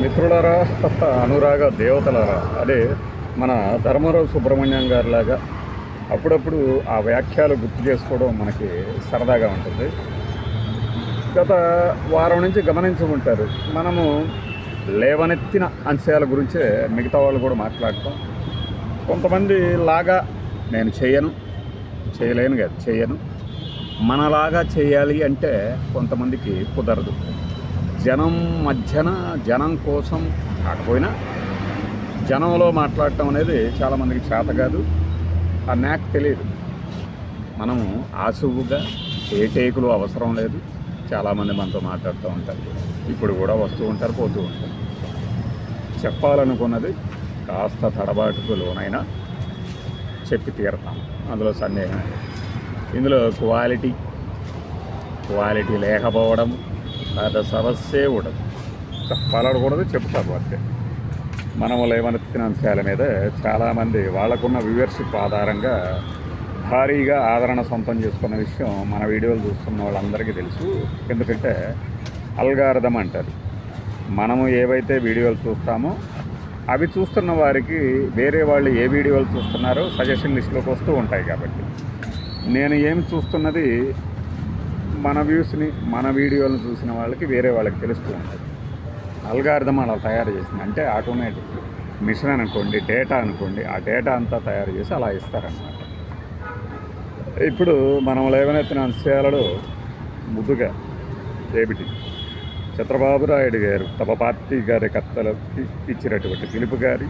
మిత్రులారా అనురాగ దేవతలారా అదే మన ధర్మరావు సుబ్రహ్మణ్యం గారిలాగా అప్పుడప్పుడు ఆ వ్యాఖ్యలు గుర్తు చేసుకోవడం మనకి సరదాగా ఉంటుంది. గత వారం నుంచి గమనించుకుంటారు మనము లేవనెత్తిన అంశాల గురించే మిగతా వాళ్ళు కూడా మాట్లాడటం. కొంతమంది లాగా నేను చేయను చేయలేను కదా చేయను. మనలాగా చేయాలి అంటే కొంతమందికి కుదరదు. జనం మధ్యన జనం కోసం కాకపోయినా జనంలో మాట్లాడటం అనేది చాలామందికి చేత కాదు. ఆ నాక్ తెలియదు. మనము ఆసువుగా ఏ టేకులు అవసరం లేదు. చాలామంది మనతో మాట్లాడుతూ ఉంటారు. ఇప్పుడు కూడా వస్తూ ఉంటారు పోతూ ఉంటారు. చెప్పాలనుకున్నది కాస్త తడబాటుకు లోనైనా చెప్పి తీరతాం. అందులో సందేహం ఇందులో క్వాలిటీ క్వాలిటీ లేకపోవడం పెద్ద సమస్యే ఉండదు. చెప్పాలనకూడదు చెప్తారు అంతే మనం లేవనెత్తిన అంశాల మీద చాలామంది వాళ్ళకున్న వ్యూవర్షిప్ ఆధారంగా భారీగా ఆదరణ సొంతం చేసుకున్న విషయం మన వీడియోలు చూస్తున్న వాళ్ళందరికీ తెలుసు. ఎందుకంటే అల్గారథం అంటారు మనము ఏవైతే వీడియోలు చూస్తామో అవి చూస్తున్న వారికి వేరే వాళ్ళు ఏ వీడియోలు చూస్తున్నారో సజెషన్ లిస్టులోకి వస్తూ ఉంటాయి కాబట్టి. నేను ఏం చూస్తున్నది మన వ్యూస్ని మన వీడియోలను చూసిన వాళ్ళకి వేరే వాళ్ళకి తెలుస్తూ ఉంటుంది. అల్గార్థం అలా తయారు చేసింది. అంటే ఆటోమేటిక్ మిషన్ అనుకోండి డేటా అనుకోండి ఆ డేటా అంతా తయారు చేసి అలా ఇస్తారనమాట ఇప్పుడు మనం లేవనెత్తిన అంశాలలో ముద్దుగా ఏమిటి? చంద్రబాబు నాయుడు గారు తమ పార్టీ కార్యకర్తలకి ఇచ్చినటువంటి పిలుపు గారి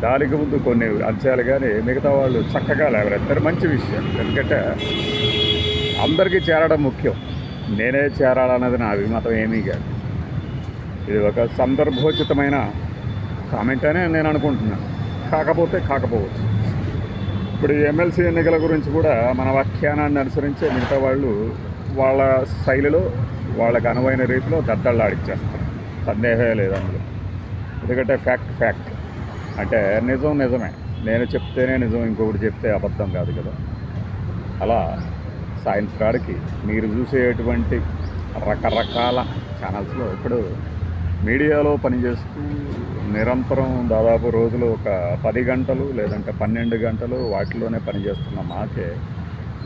దానికి ముందు కొన్ని అంశాలు కానీ మిగతా వాళ్ళు చక్కగా లేవనెత్తారు. మంచి విషయం. ఎందుకంటే అందరికీ చేరడం ముఖ్యం. నేనే చేరాలన్నది నా అభిమతం ఏమీ కాదు. ఇది ఒక సందర్భోచితమైన కామెంట్ అనే నేను అనుకుంటున్నాను. కాకపోతే కాకపోవచ్చు. ఇప్పుడు ఎమ్మెల్సీ ఎన్నికల గురించి కూడా మన వ్యాఖ్యానాన్ని అనుసరించే మిగతా వాళ్ళు వాళ్ళ శైలిలో వాళ్ళకు అనువైన రీతిలో దద్దళ్ళాడిచ్చేస్తారు సందేహమే లేదు అందులో. ఎందుకంటే ఫ్యాక్ట్ ఫ్యాక్ట్ అంటే నిజం నిజమే. నేను చెప్తేనే నిజం ఇంకొకటి చెప్తే అబద్ధం కాదు కదా. అలా సాయంత్రానికి మీరు చూసేటువంటి రకరకాల ఛానల్స్లో ఇప్పుడు మీడియాలో పనిచేస్తూ నిరంతరం దాదాపు రోజులు ఒక పది గంటలు లేదంటే పన్నెండు గంటలు వాటిలోనే పనిచేస్తున్న మాకే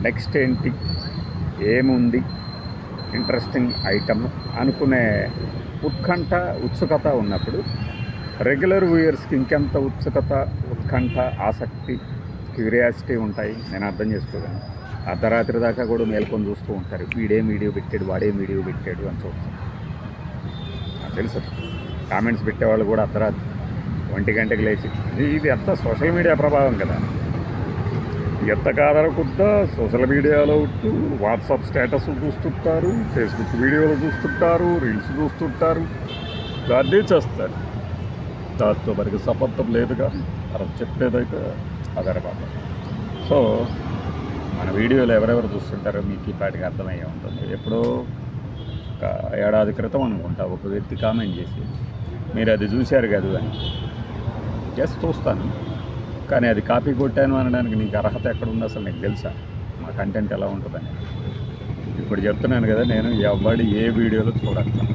నెక్స్ట్ ఏంటి? ఏముంది? ఇంట్రెస్టింగ్ ఐటమ్ అనుకునే ఉత్కంఠ ఉత్సుకత ఉన్నప్పుడు రెగ్యులర్ వ్యూయర్స్కి ఇంకెంత ఉత్సుకత ఉత్కంఠ ఆసక్తి క్యూరియాసిటీ ఉంటాయి? నేను అర్థం చేసుకోగలను. అర్ధరాత్రి దాకా కూడా మేల్కొని చూస్తూ ఉంటారు. వీడేం వీడియో పెట్టాడు వాడేం వీడియో పెట్టాడు అని చూస్తారు. నాకు తెలుసు కామెంట్స్ పెట్టేవాళ్ళు కూడా అర్ధరాత్రి ఒంటి గంటకి లేచి ఇది- ఇది అంతా సోషల్ మీడియా ప్రభావం కదా. ఎంత కాదనకుండా సోషల్ మీడియాలో ఉంటూ వాట్సాప్ స్టేటస్ చూస్తుంటారు ఫేస్బుక్ వీడియోలు చూస్తుంటారు రీల్స్ చూస్తుంటారు. దాన్ని చేస్తారు. దాంతో మనకి సంబంధం లేదు కానీ మనం చెప్పేదైతే అదనమాట సో మన వీడియోలు ఎవరెవరు చూస్తుంటారో మీకు ఇప్పటికి అర్థమయ్యే ఉంటుంది. ఎప్పుడో ఒక ఏడాది క్రితం అనుకుంటా ఒక వ్యక్తి కామెంట్ చేసి మీరు అది చూశారు కదా అని. ఎస్ చూస్తాను. కానీ అది కాపీ కొట్టాను అనడానికి నీకు అర్హత ఎక్కడ అసలు నీకు తెలుసా? మా కంటెంట్ ఎలా ఉంటుందని. ఇప్పుడు చెప్తున్నాను కదా నేను ఎవడి ఏ వీడియోలు చూడట్లా.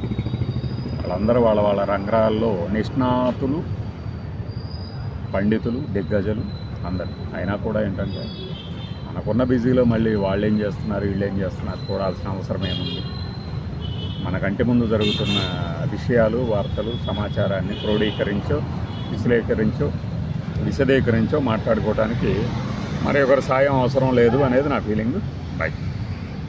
వాళ్ళందరూ వాళ్ళ వాళ్ళ రంగాల్లో నిష్ణాతులు పండితులు దిగ్గజలు అందరు. అయినా కూడా ఏంటంటే మనకున్న బిజీలో మళ్ళీ వాళ్ళు ఏం చేస్తున్నారు వీళ్ళు ఏం చేస్తున్నారు చూడాల్సిన అవసరం ఏముంది? మన కంటి ముందు జరుగుతున్న విషయాలు వార్తలు సమాచారాన్ని క్రోడీకరించో విశ్లేకరించో విశదీకరించో మాట్లాడుకోవడానికి మరి ఒకరి సాయం అవసరం లేదు అనేది నా ఫీలింగ్. బై